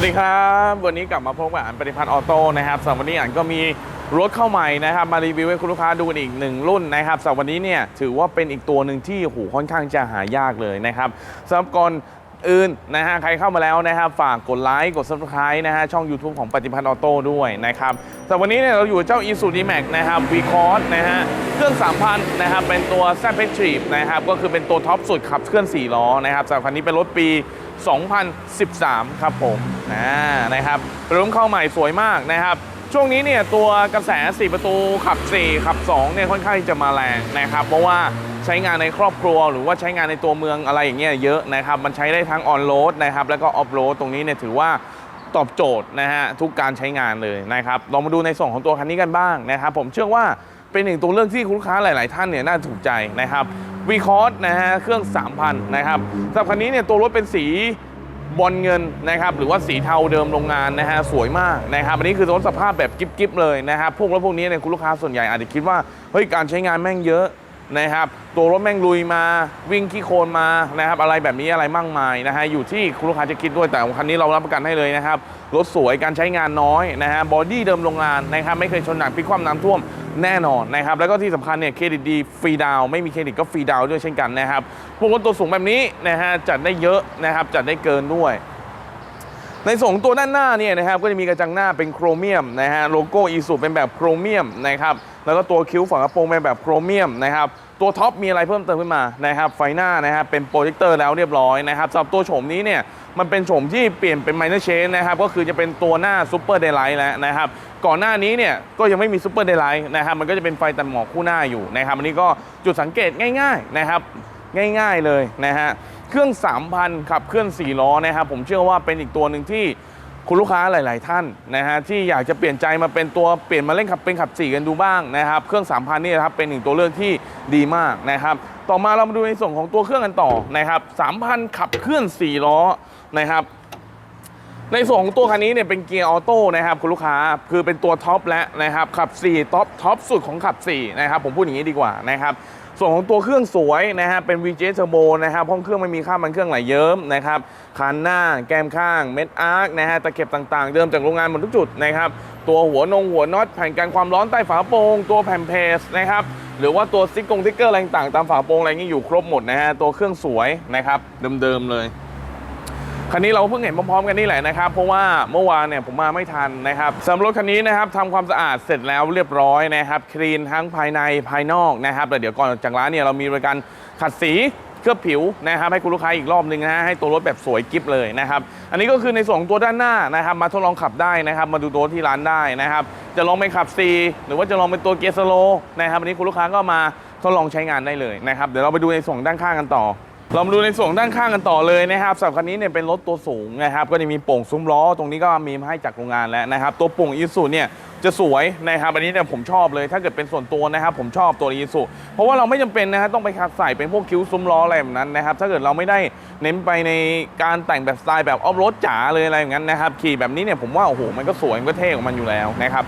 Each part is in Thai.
วัสดีครับ วันนี้กลับมาพบกับอันปฏิพัฒน์ออโต้นะครับสำหรับวันนี้อันก็มีรถเข้าใหม่นะครับ มารีวิวให้คุณลูกค้าดูกันอีกหนึ่งรุ่นนะครับสำหรับวันนี้เนี่ยถือว่าเป็นอีกตัวหนึ่งที่โอ้โหค่อนข้างจะหายากเลยนะครับสำหรับก่อนอื่นนะฮะใครเข้ามาแล้วนะครับฝากกดไลค์กด subscribe นะฮะช่อง YouTube ของปฏิพัฒน์ออโต้ด้วยนะครับสำหรับวันนี้เนี่ยเราอยู่เจ้า i s u d m a x นะครับ v c o r s นะฮะเครื่อง 3,000นะครับเป็นตัว z p e t r i v นะครับก็คือเป็นตัวท็อปสุดขับเคลื่อน 4 ล้อนะครับสำหรับคันนี้เป็นรถปี 2013 ครับผมนะนะครับรุ่นเข้าใหม่สวยมากนะครับ ช่วงนี้เนี่ยตัวกระแส 4 ประตูขับ 4 ขับ2เนี่ยค่อนข้างจะมาแรงนะครับ เพราะว่าใช้งานในครอบครัวหรือว่าใช้งานในตัวเมืองอะไรอย่างเงี้ยเยอะนะครับ มันใช้ได้ทั้งออนโรดนะครับแล้วก็ออฟโรดตรงนี้เนี่ยถือว่าตอบโจทย์นะฮะทุกการใช้งานเลยนะครับลองมาดูในส่วนของตัวคันนี้กันบ้างนะครับ ผมเชื่อว่าเป็นหนึ่งตัวเลือกที่คุณลูกค้าหลาย ๆ ท่านเนี่ยน่าถูกใจนะครับ วีคอร์สนะฮะเครื่อง 3,000 นะครับสำหรับคันนี้เนี่ยตัวรถเป็นสีบอลเงินนะครับหรือว่าสีเทาเดิมโรงงานนะฮะสวยมากนะครับอันนี้คือรถสภาพแบบกิ๊บๆเลยนะครับพวกรถพวกนี้เนี่ยคุณลูกค้าส่วนใหญ่อาจจะคิดว่าเฮ้ยการใช้งานแม่งเยอะ นะครับตัวรถแม่งลุยมาวิ่งขี้โคลนมานะครับอะไรแบบนี้อะไรมากมายนะฮะอยู่ที่คุณลูกค้าจะคิดด้วยแต่คันนี้เรารับประกันให้เลยนะครับรถสวยการใช้งานน้อยนะฮะบอดี้เดิมโรงงานนะครับไม่เคยชนหนักพลิกคว่ำน้ำท่วมแน่นอนนะครับแล้วก็ที่สำคัญเนี่ยเครดิตดีฟรีดาวไม่มีเครดิตก็ฟรีดาวด้วยเช่นกันนะครับพวกรถตัวสูงแบบนี้นะฮะจัดได้เยอะนะครับจัดได้เกินด้วย ในส่วนของตัวด้านหน้าเนี่ยนะครับก็จะมีกระจังหน้าเป็นโครเมียมนะฮะโลโก้อีสุเป็นแบบโครเมียมนะครับแล้วก็ตัวคิ้วฝั่งกระโปรงเป็นแบบโครเมียมนะครับตัวท็อปมีอะไรเพิ่มเติมขึ้นมานะครับไฟหน้านะครับเป็นโปรเจคเตอร์แล้วเรียบร้อยนะครับสำหรับตัวโฉมนี้เนี่ยมันเป็นโฉมที่เปลี่ยนเป็นไมเนอร์เชนนะครับก็คือจะเป็นตัวหน้าซูเปอร์เดย์ไลท์แล้วนะครับก่อนหน้านี้เนี่ยก็ยังไม่มีซูเปอร์เดย์ไลท์นะครับมันก็จะเป็นไฟตัดหมอกคู่หน้าอยู่นะครับอันนี้ก็จุดสังเกตง่ายๆนะครับง่าย ๆเลยนะฮะ เครื่อง 3,000 ขับเคลื่อน 4 ล้อนะครับผมเชื่อว่าเป็นอีกตัวหนึ่งที่คุณลูกค้าหลาย ๆ ท่านนะฮะที่อยากจะเปลี่ยนใจมาเป็นตัวเปลี่ยนมาเล่นขับเป็นขับ4กันดูบ้างนะครับเครื่อง 3,000 นี่นะครับเป็นหนึ่งตัวเลือกที่ดีมากนะครับต่อมาเรามาดูในส่วนของตัวเครื่องกันต่อนะครับ3,000 ขับเคลื่อน 4 ล้อนะครับในส่วนของตัวคันนี้เนี่ยเป็นเกียร์ออโต้นะครับคุณลูกค้าคือเป็นตัวท็อปแล้วนะครับขับ 4 ท็อปท็อปสุดของขับ 4 นะครับผมพูดอย่างนี้ดีกว่านะครับ ส่วนของตัวเครื่องสวยนะฮะเป็น VJ Turbo นะครับห้องเครื่องไม่มีค่ามันเครื่องไหลเยิ้มนะครับคันหน้าแก้มข้างเม็ดอาร์คนะฮะตะเข็บต่างๆ เดิมจากโรงงานหมดทุกจุดนะครับตัวหัวนงหัวน็อตแผ่นกันความร้อนใต้ฝาโปรงตัวแผ่นเพสนะครับหรือว่าตัวซิกกงซิกเกอร์อะไรต่างๆตามฝาโปรงอะไรนี้อยู่ครบหมดนะฮะตัวเครื่องสวยนะครับเดิมๆเลย คันนี้เราเพิ่งเห็นพร้อมๆกันนี่แหละนะครับเพราะว่าเมื่อวานเนี่ยผมมาไม่ทันนะครับสำหรับรถคันนี้นะครับทำความสะอาดเสร็จแล้วเรียบร้อยนะครับคลีนทั้งภายในภายนอกนะครับแต่เดี๋ยวก่อนจากร้านเนี่ยเรามีบริการขัดสีเคลือบผิวนะครับให้คุณลูกค้าอีกรอบหนึ่งนะฮะให้ตัวรถแบบสวยกิ๊บเลยนะครับอันนี้ก็คือในส่วนของตัวด้านหน้านะครับ มาทดลองขับได้นะครับ มาดูตัวที่ร้านได้นะครับ จะลองเป็นขับ C หรือว่าจะลองเป็นตัวเกียร์สโลนะครับอันนี้คุณลูกค้าก็มาทดลองใช้งานได้เลยนะครับเดี๋ยวเราไปดูในส่วนด้านข้างกันต่อ เรามาดูในส่วนด้านข้างกันต่อเลยนะครับสำหรับคันนี้เนี่ยเป็นรถตัวสูงนะครับ ก็จะมีโป่งซุ้มล้อ ตรงนี้ก็มีมาให้จากโรงงานแล้วนะครับ ตัวโป่งอีซูเนี่ยจะสวยนะครับอันนี้เนี่ยผมชอบเลยถ้าเกิดเป็นส่วนตัวนะครับ ผมชอบตัวอีซูเพราะว่าเราไม่จำเป็นนะฮะต้องไปคัดใส่เป็นพวกคิ้วซุ้มล้ออะไรแบบนั้นนะครับ ถ้าเกิดเราไม่ได้เน้นไปในการแต่งแบบสไตล์แบบออฟโรดจ๋าเลยอะไรอย่างนั้นนะครับขี่แบบนี้เนี่ยผมว่าโอ้โหมันก็สวยมันก็เท่ของมันอยู่แล้วนะครับ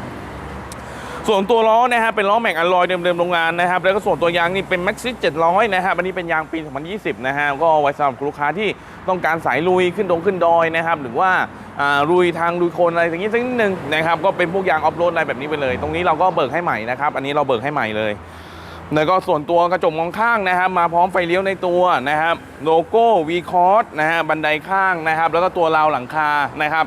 ส่วนตัวล้อนะฮะเป็นล้อแม็กอลลอยเดิมๆโรงงานนะครับแล้วก็ส่วนตัวยางนี่เป็นแม็กซิส700นะครับอันนี้เป็นยางปี 2020 นะฮะก็ไว้สำหรับลูกค้าที่ต้องการสายลุยขึ้นดงขึ้นดอยนะครับหรือว่าลุยทางลุยโคลนอะไรอย่างนี้สักนิดนึงนะครับก็เป็นพวกยางออฟโรดอะไรแบบนี้ไปเลย ตรงนี้เราก็เบิกให้ใหม่นะครับอันนี้เราเบิกให้ใหม่เลยแล้วก็ส่วนตัวกระจกมองข้างนะครับ มาพร้อมไฟเลี้ยวในตัวนะครับโลโก้ V c o r s นะฮะบันไดข้างนะครับ แล้วก็ตัวราวหลังคานะครับ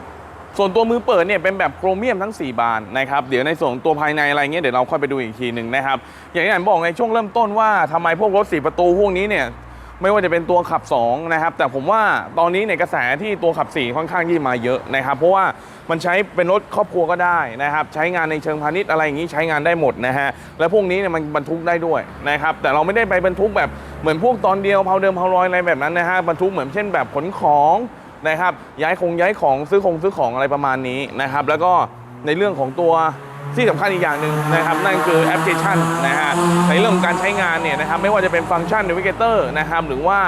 ส่วนตัวมือเปิดเนี่ยเป็นแบบโครเมียมทั้ง 4 บานนะครับเดี๋ยวในส่วนตัวภายในอะไรเงี้ยเดี๋ยวเราค่อยไปดูอีกทีหนึ่งนะครับอย่างที่อ่านบอกในช่วงเริ่มต้นว่าทำไมพวกรถ 4 ประตูพวกนี้เนี่ยไม่ว่าจะเป็นตัวขับ2นะครับแต่ผมว่าตอนนี้ในกระแสที่ตัวขับ 4 ค่อนข้างที่มาเยอะนะครับเพราะว่ามันใช้เป็นรถครอบครัวก็ได้นะครับใช้งานในเชิงพาณิชย์อะไรอย่างนี้ใช้งานได้หมดนะฮะแล้วพวกนี้เนี่ยมันบรรทุกได้ด้วยนะครับแต่เราไม่ได้ไปบรรทุกแบบเหมือนพวกตอนเดียวเผาเดิมเผาลอยอะไรแบบนั้นนะฮะบรรทุกเหมือนเช่นแบบขนของ นะครับ ย้ายคงย้ายของซื้อคงซื้อของอะไรประมาณนี้นะครับ แล้วก็ในเรื่องของตัวที่สำคัญอีกอย่างหนึ่งนะครับ นั่นคือแอปพลิเคชันนะฮะในเรื่องของการใช้งานเนี่ยนะครับไม่ว่าจะเป็นฟังก์ชัน Navigator นะครับหรือว่า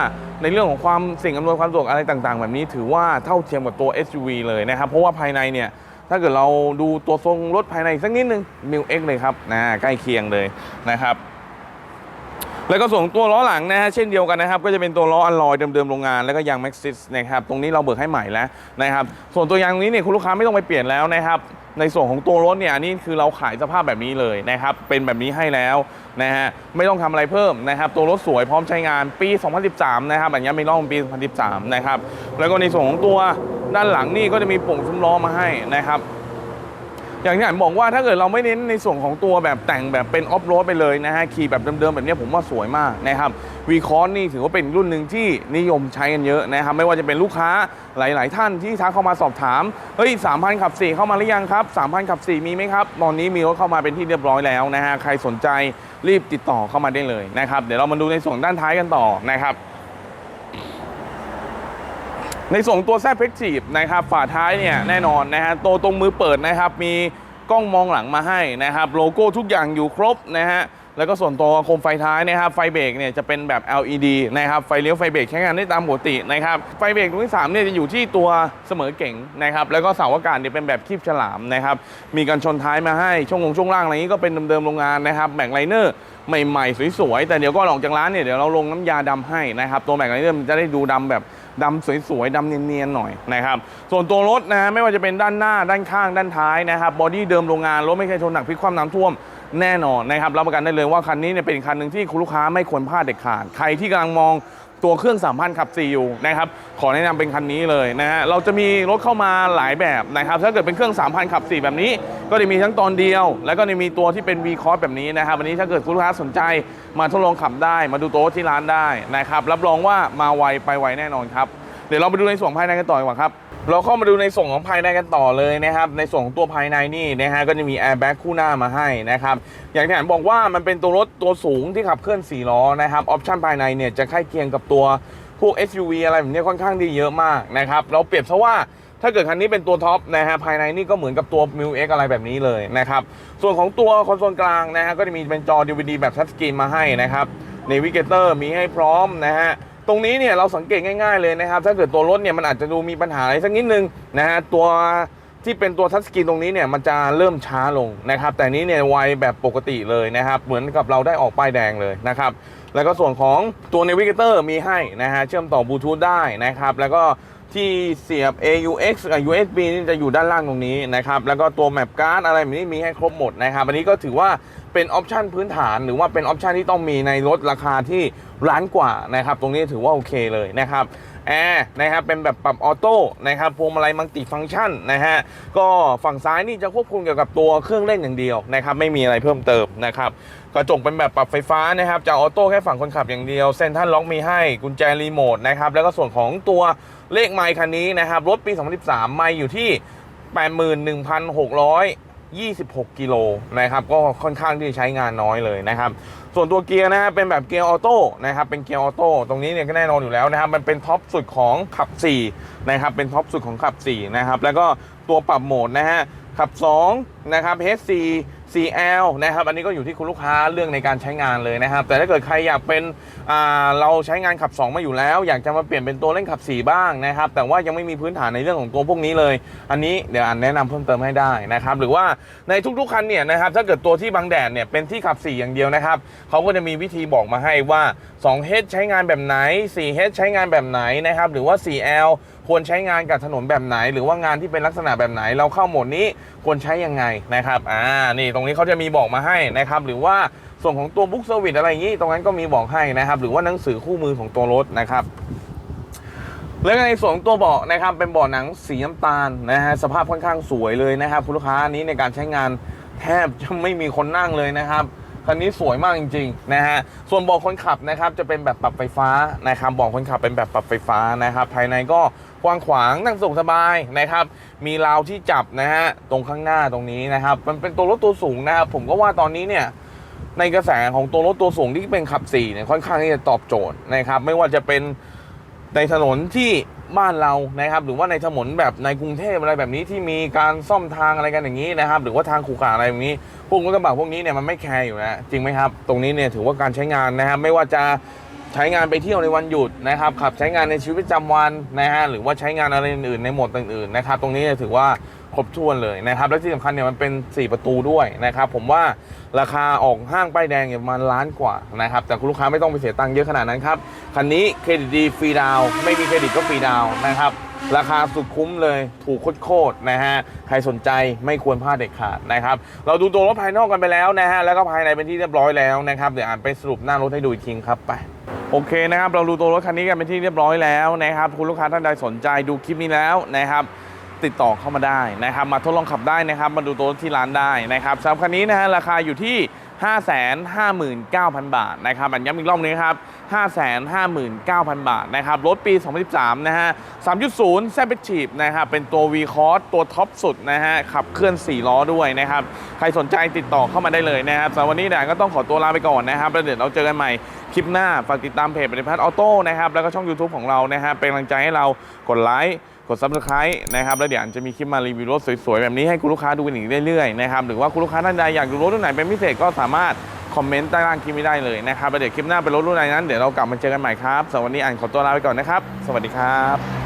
ในเรื่องของความสิ่งอำนวยความสะดวกอะไรต่างๆ แบบนี้ถือว่าเท่าเทียมกับตัว SUV เลยนะครับ เพราะว่าภายในเนี่ยถ้าเกิดเราดูตัวทรงรถภายในสักนิดนึงมิวเอ็กเลยครับนะใกล้เคียงเลยนะครับ แล้วก็ส่วนของตัวล้อหลังนะฮะเช่นเดียวกันนะครับก็จะเป็นตัวล้ออัลลอยเดิมๆโรงงานแล้วก็ยางแม็กซิสนะครับตรงนี้เราเบิกให้ใหม่แล้วนะครับส่วนตัวยางนี้เนี่ยคุณลูกค้าไม่ต้องไปเปลี่ยนแล้วนะครับในส่วนของตัวรถเนี่ยอันนี้คือเราขายสภาพแบบนี้เลยนะครับเป็นแบบนี้ให้แล้วนะฮะไม่ต้องทำอะไรเพิ่มนะครับตัวรถสวยพร้อมใช้งานปี 2013 นะครับอันนี้ไม่ล่องปี 2013 นะครับแล้วก็ในส่วนของตัวด้านหลังนี่ก็จะมีปุ่งซุ้มล้อมาให้นะครับ อย่างที่อ่านบอกว่าถ้าเกิดเราไม่เน้นในส่วนของตัวแบบแต่งแบบเป็นออฟโรดไปเลยนะฮะขี่แบบเดิมๆแบบนี้ผมว่าสวยมากนะครับวีคอนนี่ถือว่าเป็นรุ่นหนึ่งที่นิยมใช้กันเยอะนะครับไม่ว่าจะเป็นลูกค้าหลาย ๆ ท่านที่ทักเข้ามาสอบถามเฮ้ยสามพันขับสี่เข้ามาหรือยังครับสามพันขับสี่มีไหมครับตอนนี้มีรถเข้ามาเป็นที่เรียบร้อยแล้วนะฮะใครสนใจรีบติดต่อเข้ามาได้เลยนะครับเดี๋ยวเรามาดูในส่วนด้านท้ายกันต่อนะครับ ในส่วนของตัวแซดเพกทีฟนะครับฝาท้ายเนี่ยแน่นอนนะฮะตัวตรงมือเปิดนะครับ มีกล้องมองหลังมาให้นะครับ โลโก้ทุกอย่างอยู่ครบนะฮะแล้วก็ส่วนตัวโคมไฟท้ายนะครับ ไฟเบรกเนี่ยจะเป็นแบบ LED นะครับ ไฟเลี้ยวไฟเบรกใช้งานได้ตามปกตินะครับ ไฟเบรกตรงที่3เนี่ยจะอยู่ที่ตัวเสมอเก่งนะครับ แล้วก็เสาอากาศเนี่ยเป็นแบบคีบฉลามนะครับ มีกันชนท้ายมาให้ ช่วงลงช่วงล่างอะไรนี้ก็เป็นเดิมๆโรงงานนะครับ แบ่งไลเนอร์ใหม่ๆ สวยๆ แต่เดี๋ยวก็ออกจากร้านเนี่ยเดี๋ยวเราลงน้ำยาดำให้นะครับ ตัวแม็กไลเนอร์มันจะได้ดูดำแบบ ดำสวยๆดำเนียนๆหน่อยนะครับส่วนตัวรถนะไม่ว่าจะเป็นด้านหน้าด้านข้างด้านท้ายนะครับบอดี้เดิมโรงงานรถไม่เคยชนหนักพลิกคว่ำน้ำท่วม แน่นอนนะครับรับประกันได้เลยว่าคันนี้เนี่ยเป็นคันหนึ่งที่คุณลูกค้าไม่ควรพลาดเด็ดขาดใครที่กำลังมองตัวเครื่อง3,000ขับ4อยู่นะครับขอแนะนำเป็นคันนี้เลยนะฮะเราจะมีรถเข้ามาหลายแบบนะครับถ้าเกิดเป็นเครื่อง3,000ขับ4แบบนี้ ก็จะมีทั้งตอนเดียว แล้วก็จะมีตัวที่เป็น V c o s แบบนี้นะครับวันนี้ถ้าเกิดคุณลูกค้าสนใจมาทดลองขับได้มาดูโต๊ะที่ร้านได้นะครับรับรองว่ามาไวไปไวแน่นอนครับเดี๋ยวเราไปดูในส่วนภายในกันต่อดีกว่าครับ เราเข้ามาดูในส่วนของภายในกันต่อเลยนะครับ ในส่วนของตัวภายในนี่นะฮะก็จะมีแอร์แบ็กคู่หน้ามาให้นะครับ อย่างที่อ่านบอกว่ามันเป็นตัวรถตัวสูงที่ขับเคลื่อน4ล้อนะครับออปชั่นภายในเนี่ยจะใกล้เคียงกับตัวพวก SUV อะไรแบบนี้ค่อนข้างดีเยอะมากนะครับ เราเปรียบซะว่าถ้าเกิดคันนี้เป็นตัวท็อปนะฮะภายในนี่ก็เหมือนกับตัว m ิ X อะไรแบบนี้เลยนะครับ ส่วนของตัวคอนโซลกลางนะฮะก็จะมีเป็นจอ DVD แบบทัชสกรีนมาให้นะครับเนวิเกเตอร์มีให้พร้อมนะฮะ ตรงนี้เนี่ยเราสังเกตง่ายๆเลยนะครับ ถ้าเกิดตัวรถเนี่ยมันอาจจะดูมีปัญหาอะไรสักนิดนึงนะฮะตัวที่เป็นตัวทัชสกรีนตรงนี้เนี่ยมันจะเริ่มช้าลงนะครับ แต่นี้เนี่ยไวแบบปกติเลยนะครับ เหมือนกับเราได้ออกป้ายแดงเลยนะครับ แล้วก็ส่วนของตัว Navigator มีให้นะฮะเชื่อมต่อบลูทูธได้นะครับ แล้วก็ที่เสียบ AUX กับ USB นี่จะอยู่ด้านล่างตรงนี้นะครับ แล้วก็ตัวแมปการ์ดอะไรแบบนี้มีให้ครบหมดนะครับ อันนี้ก็ถือว่า เป็นออปชันพื้นฐานหรือว่าเป็นออปชันที่ต้องมีในรถราคาที่ล้านกว่านะครับตรงนี้ถือว่าโอเคเลยนะครับแอร์นะครับเป็นแบบปรับออโต้นะครับพวงมาลัยมัลติฟังก์ชันนะฮะก็ฝั่งซ้ายนี่จะควบคุมเกี่ยวกับตัวเครื่องเล่นอย่างเดียวนะครับไม่มีอะไรเพิ่มเติมนะครับกระจกเป็นแบบปรับไฟฟ้านะครับจะออโต้แค่ฝั่งคนขับอย่างเดียวเซ็นทรัลล็อกมีให้กุญแจรีโมทนะครับแล้วก็ส่วนของตัวเลขไมค์คันนี้นะครับรถปี 2013 ไมค์อยู่ที่ 26 กิโลนะครับก็ค่อนข้างที่จะใช้งานน้อยเลยนะครับ ส่วนตัวเกียร์นะฮะเป็นแบบเกียร์ออโต้นะครับเป็นเกียร์ออโต้ตรงนี้เนี่ยก็แน่นอนอยู่แล้วนะครับมันเป็นท็อปสุดของขับ4นะครับเป็นท็อปสุดของขับ4นะครับแล้วก็ตัวปรับโหมดนะฮะขับ2นะครับ h 4 CL นะครับอันนี้ก็อยู่ที่คุณลูกค้าเรื่องในการใช้งานเลยนะครับ แต่ถ้าเกิดใครอยากเป็นเราใช้งานขับ 2 มาอยู่แล้ว อยากจะมาเปลี่ยนเป็นตัวเล่นขับ 4 บ้างนะครับ แต่ว่ายังไม่มีพื้นฐานในเรื่องของตัวพวกนี้เลย อันนี้เดี๋ยวอันแนะนำเพิ่มเติมให้ได้นะครับหรือว่าในทุกๆคันเนี่ยนะครับถ้าเกิดตัวที่บังแดดเนี่ยเป็นที่ขับ 4 อย่างเดียวนะครับเขาก็จะมีวิธีบอกมาให้ว่า 2H ใช้งานแบบไหน 4H ใช้งานแบบไหนนะครับหรือว่า 4L ควรใช้งานกับถนนแบบไหน หรือว่างานที่เป็นลักษณะแบบไหน เราเข้าโหมดนี้ควรใช้ยังไงนะครับอ่านี่ตรงนี้เขาจะมีบอกมาให้นะครับหรือว่าส่วนของตัวบุ๊กเซอร์วิสอะไรอย่างนี้ ตรงนั้นก็มีบอกให้นะครับ หรือว่าหนังสือคู่มือของตัวรถนะครับแล้วในส่วนของตัวเบาะนะครับเป็นเบาะหนังสีน้ำตาลนะฮะสภาพค่อนข้างสวยเลยนะครับคุณลูกค้านี้ในการใช้งานแทบจะไม่มีคนนั่งเลยนะครับ คันนี้สวยมากจริงๆนะฮะส่วนบาะคนขับนะครับจะเป็นแบบปรับไฟฟ้านะครับบาะคนขับเป็นแบบปรับไฟฟ้านะครับภายในก็กว้างขวางนั่งสุขสบายนะครับมีราวที่จับนะฮะตรงข้างหน้าตรงนี้นะครับมันเป็นตัวรถตัวสูงนะครับผมก็ว่าตอนนี้เนี่ยในกระแสของตัวรถตัวสูงที่เป็นขับ4เนี่ยค่อนข้างที่จะตอบโจทย์นะครับไม่ว่าจะเป็นในถนนที่ บ้านเรานะครับ หรือว่าในถนนแบบในกรุงเทพอะไรแบบนี้ที่มีการซ่อมทางอะไรกันอย่างนี้นะครับ หรือว่าทางขรุขระอะไรแบบนี้ พวกรถกระบะพวกนี้เนี่ยมันไม่แคร์อยู่แล้วจริงไหมครับ ตรงนี้เนี่ยถือว่าการใช้งานนะครับไม่ว่าจะใช้งานไปเที่ยวในวันหยุดนะครับขับใช้งานในชีวิตประจำวันนะฮะหรือว่าใช้งานอะไรอื่นๆในหมดอื่นๆนะครับ ตรงนี้ถือว่า ครบถ้วนเลยนะครับ และที่สำคัญเนี่ยมันเป็น 4 ประตูด้วยนะครับ ผมว่าราคาออกห้างป้ายแดงเนี่ยประมาณล้านกว่านะครับ แต่คุณลูกค้าไม่ต้องไปเสียตังค์เยอะขนาดนั้นครับ คันนี้เครดิตดีฟรีดาวไม่มีเครดิตก็ฟรีดาวน์นะครับ ราคาสุดคุ้มเลยถูกโคตรๆนะฮะ ใครสนใจไม่ควรพลาดเด็ดขาดนะครับ เราดูตัวรถภายนอกกันไปแล้วนะฮะ แล้วก็ภายในเป็นที่เรียบร้อยแล้วนะครับ เดี๋ยวอ่านไปสรุปหน้ารถให้ดูอีกทีครับไปโอเคนะครับ เราดูตัวรถคันนี้กันเป็นที่เรียบร้อยแล้วนะครับ คุณลูกค้าท่านใดสนใจดูคลิปนี้แล้วนะครับ ติดต่อเข้ามาได้นะครับ มาทดลองขับได้นะครับ มาดูตัวที่ร้านได้นะครับสำหรับคันนี้นะฮะราคาอยู่ที่ 559,000 บาทนะครับอันย้ำอีกรอบนึงครับ 559,000 บาทนะครับรถปี 2013 นะฮะ 3.0 แซมเปชีพนะครับเป็นตัว V c o s ตัวท็อปสุดนะฮะขับเคลื่อน 4 ล้อด้วยนะครับ ใครสนใจติดต่อเข้ามาได้เลยนะครับสำหรับวันนี้แดนก็ต้องขอตัวลาไปก่อนนะครับแล้วเดี๋ยวเราเจอกันใหม่คลิปหน้า ฝากติดตามเพจปฏิพัฒน์ออโต้นะครับแล้วก็ช่อง YouTube ของเรานะฮะเป็นกำลังใจให้เรากดไลค์ กด subscribe นะครับแล้วเดี๋ยวอันจะมีคลิปมารีวิวรถสวยๆ แบบนี้ให้คุณลูกค้าดูกันอีกเรื่อยๆนะครับหรือว่าคุณลูกค้าท่านใดอยากดูรถรุ่นไหนเป็นพิเศษก็สามารถคอมเมนต์ใต้ล่างคลิปนี้ได้เลยนะครับแล้วเดี๋ยวคลิปหน้าเป็นรถรุ่นไหนนั้นเดี๋ยวเรากลับมาเจอกันใหม่ครับสำหรับวันนี้อันขอตัวลาไปก่อนนะครับ สวัสดีครับ